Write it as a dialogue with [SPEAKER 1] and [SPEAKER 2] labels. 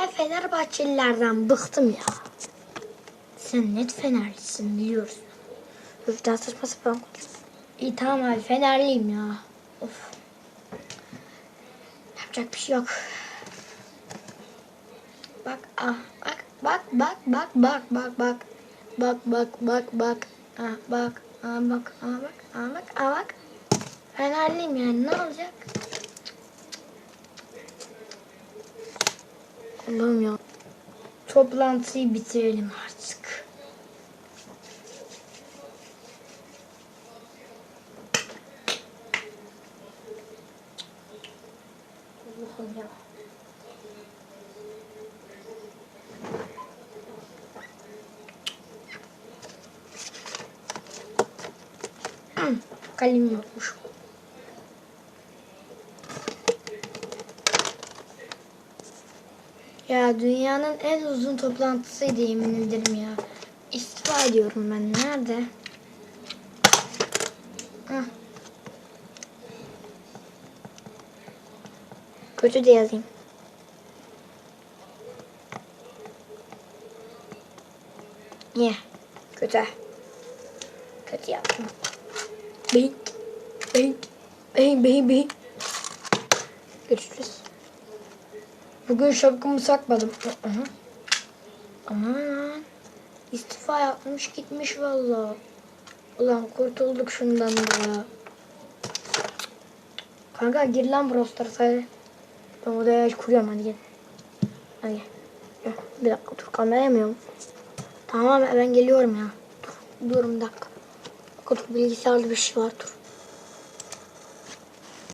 [SPEAKER 1] Ben Fenerbahçelilerden bıktım ya. Sen net Fenerlisin biliyorsun.
[SPEAKER 2] Öf daha saçma sapan.
[SPEAKER 1] İyi tamam abi Fenerliyim ya. Of. Yapacak bir şey yok. Bak ah bak bak bak bak bak bak bak. Bak bak bak bak. Ah bak ah bak ah bak ah bak ah bak. Fenerliyim yani ne olacak?
[SPEAKER 2] Allah'ım ya.
[SPEAKER 1] Toplantıyı bitirelim artık.
[SPEAKER 2] Allah'ım ya.
[SPEAKER 1] Kalem yokmuş. Ya dünyanın en uzun toplantısıydı yemin ederim ya. İstifa ediyorum ben. Nerede?
[SPEAKER 2] Kötü de yazayım.
[SPEAKER 1] Niye? Kötü. Kötü yaptım. Bing. Bing. Bing bing bing. Görüşürüz. Bugün şapkamı hı. Aman. İstifa yapmış gitmiş valla. Ulan kurtulduk şundan da. Kanka gir lan Brawl hadi. Ben odaya kuruyorum hadi gel. Hadi gel. Bir dakika dur kameramıyorum. Tamam ben geliyorum ya. Dur, dur bir dakika. Dur bilgisayarda bir şey var dur.